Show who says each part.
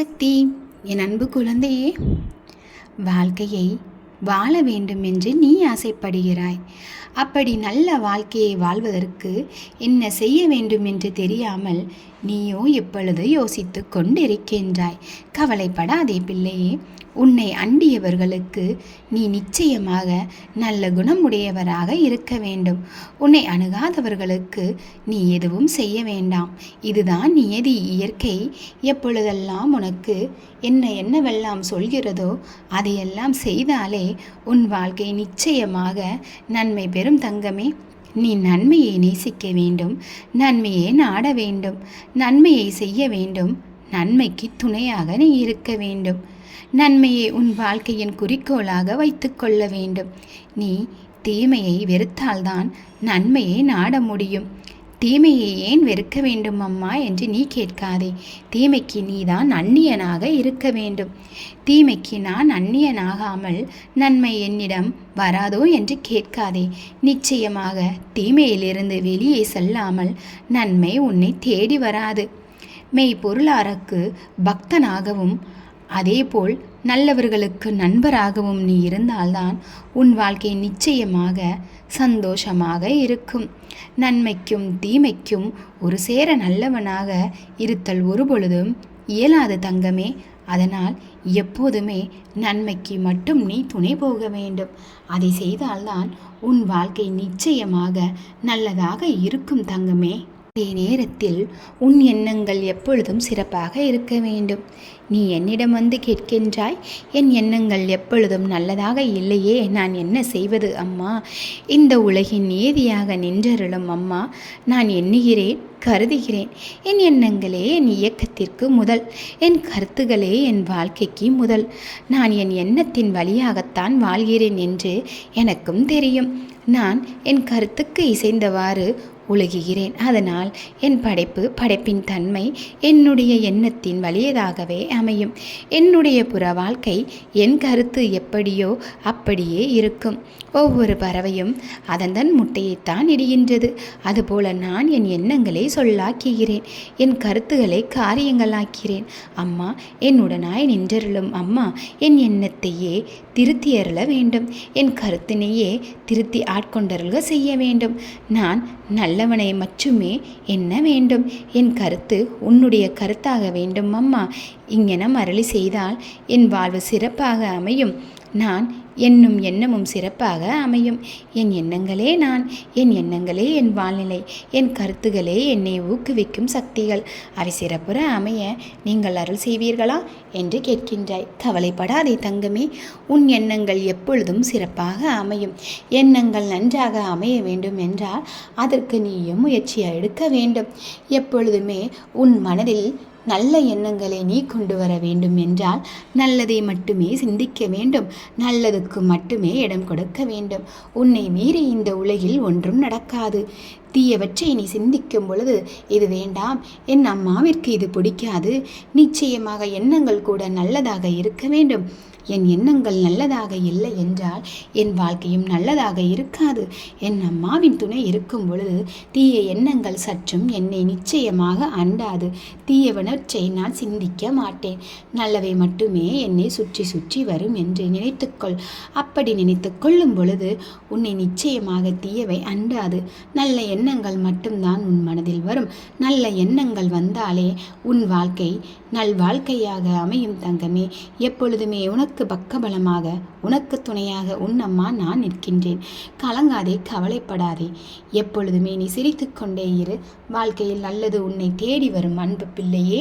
Speaker 1: சக்தி என் அன்பு குழந்தையே. வாழ்க்கையை வாழ வேண்டும் என்று நீ ஆசைப்படுகிறாய். அப்படி நல்ல வாழ்க்கையை வாழ்வதற்கு என்ன செய்ய வேண்டும் என்று தெரியாமல் நீயோ இப்பொழுது யோசித்து கொண்டிருக்கின்றாய். கவலைப்படாதே பிள்ளையே உன்னை அண்டியவர்களுக்கு நீ நிச்சயமாக நல்ல குணமுடையவராக இருக்க வேண்டும். உன்னை அணுகாதவர்களுக்கு நீ எதுவும் செய்ய வேண்டாம். இதுதான் நியதி இயற்கை. எப்பொழுதெல்லாம் உனக்கு என்ன என்னவெல்லாம் சொல்கிறதோ அதையெல்லாம் செய்தாலே உன் வாழ்க்கை நிச்சயமாக நன்மை பெறும் தங்கமே. நீ நன்மையை நேசிக்க வேண்டும் நன்மையை நாட வேண்டும் நன்மையை செய்ய வேண்டும் நன்மைக்கு துணையாக நீ இருக்க வேண்டும். நன்மையை உன் வாழ்க்கையின் குறிக்கோளாக வைத்துக்கொள்ள வேண்டும். நீ தீமையை வெறுத்தால்தான் நன்மையை நாட முடியும். தீமையை ஏன் வெறுக்க வேண்டும் அம்மா என்று நீ கேட்காதே. தீமைக்கு நீதான் அந்நியனாக இருக்க வேண்டும். தீமைக்கு நான் அந்நியனாகாமல் நன்மை என்னிடம் வராதோ என்று கேட்காதே. நிச்சயமாக தீமையிலிருந்து வெளியே செல்லாமல் நன்மை உன்னை தேடி வராது. மெய்ப்பொருளாருக்கு பக்தனாகவும் அதேபோல் நல்லவர்களுக்கு நண்பராகவும் நீ இருந்தால்தான் உன் வாழ்க்கை நிச்சயமாக சந்தோஷமாக இருக்கும். நன்மைக்கும் தீமைக்கும் ஒரு சேர நல்லவனாக இருத்தல் ஒருபொழுதும் இயலாது தங்கமே. அதனால் எப்போதுமே நன்மைக்கு மட்டும் நீ துணை போக வேண்டும். அதை செய்தால்தான் உன் வாழ்க்கை நிச்சயமாக நல்லதாக இருக்கும் தங்கமே. அதே நேரத்தில் உன் எண்ணங்கள் எப்பொழுதும் சிறப்பாக இருக்க வேண்டும். நீ என்னிடம் வந்து கேட்கின்றாய் என் எண்ணங்கள் எப்பொழுதும் நல்லதாக இல்லையே நான் என்ன செய்வது அம்மா? இந்த உலகின் நீதியாக நின்றருளும் அம்மா நான் எண்ணுகிறேன் கருதுகிறேன். என் எண்ணங்களே என் இயக்கத்திற்கு முதல் என் கருத்துகளே என் வாழ்க்கைக்கு முதல். நான் என் எண்ணத்தின் வழியாகத்தான் வாழ்கிறேன் என்று எனக்கும் தெரியும். நான் என் கருத்துக்கு இசைந்தவாறு உலகுகிறேன் அதனால் என் படைப்பு படைப்பின் தன்மை என்னுடைய எண்ணத்தின் வலியதாகவே அமையும். என்னுடைய புற வாழ்க்கை என் கருத்து எப்படியோ அப்படியே இருக்கும். ஒவ்வொரு பறவையும் அதன் தன் முட்டையைத்தான் இடுகின்றது. அதுபோல நான் என் எண்ணங்களை சொல்லாக்குகிறேன். என் கருத்துக்களை காரியங்களாக்கிறேன் அம்மா என்னுடனாய் நின்றருளும் அம்மா என் எண்ணத்தையே திருத்தி அருள வேண்டும். என் கருத்தினையே திருத்தி ஆட்கொண்டருள்க செய்ய வேண்டும். நான் நல்லவனை மட்டுமே என்ன வேண்டும். என் கருத்து உன்னுடைய கருத்தாக வேண்டும் அம்மா இங்கென மரளி செய்தால் என் வாழ்வு சிறப்பாக அமையும். நான் என்னும் எண்ணமும் சிறப்பாக அமையும். என் எண்ணங்களே நான் என் எண்ணங்களே என் வாழ்நிலை என் கருத்துகளே என்னை ஊக்குவிக்கும் சக்திகள். அவை சிறப்புற அமைய நீங்கள் அருள் செய்வீர்களா? என்று கேட்கின்றாய். கவலைப்படாதே தங்கமே உன் எண்ணங்கள் எப்பொழுதும் சிறப்பாக அமையும். எண்ணங்கள் நன்றாக அமைய வேண்டும் என்றால் அதற்கு நீயும் முயற்சியை எடுக்க வேண்டும். எப்பொழுதுமே உன் மனதில் நல்ல எண்ணங்களை நீ கொண்டு வர வேண்டும் என்றால் நல்லதை மட்டுமே சிந்திக்க வேண்டும். நல்லதுக்கு மட்டுமே இடம் கொடுக்க வேண்டும். உன்னை மீறி இந்த உலகில் ஒன்றும் நடக்காது. தீயவற்றை நீ சிந்திக்கும் பொழுது இது வேண்டாம். என் அம்மாவிற்கு இது பிடிக்காது. நிச்சயமாக எண்ணங்கள் கூட நல்லதாக இருக்க வேண்டும். என் எண்ணங்கள் நல்லதாக இல்லை என்றால் என் வாழ்க்கையும் நல்லதாக இருக்காது. என் அம்மாவின் துணை இருக்கும் பொழுது தீய எண்ணங்கள் சற்றும் என்னை நிச்சயமாக அண்டாது. தீயவனற்றை நான் சிந்திக்க மாட்டேன். நல்லவை மட்டுமே என்னை சுற்றி சுற்றி வரும் என்று நினைத்துக்கொள். அப்படி நினைத்து கொள்ளும் பொழுது உன்னை நிச்சயமாக தீயவை அண்டாது. நல்ல எண்ணங்கள் மட்டும்தான் உன் மனதில் வரும். நல்ல எண்ணங்கள் வந்தாலே உன் வாழ்க்கை நல் வாழ்க்கையாக அமையும் தங்கமே. எப்பொழுதுமே உனக்கு உனக்கு பக்கபலமாக உனக்கு துணையாக உன் அம்மா நான் நிற்கின்றேன். கலங்காதே கவலைப்படாதே. எப்பொழுதுமே நீ சிரித்துக்கொண்டே இரு. வாழ்க்கையில் நல்லது உன்னை தேடி வரும் அன்பு பிள்ளையே.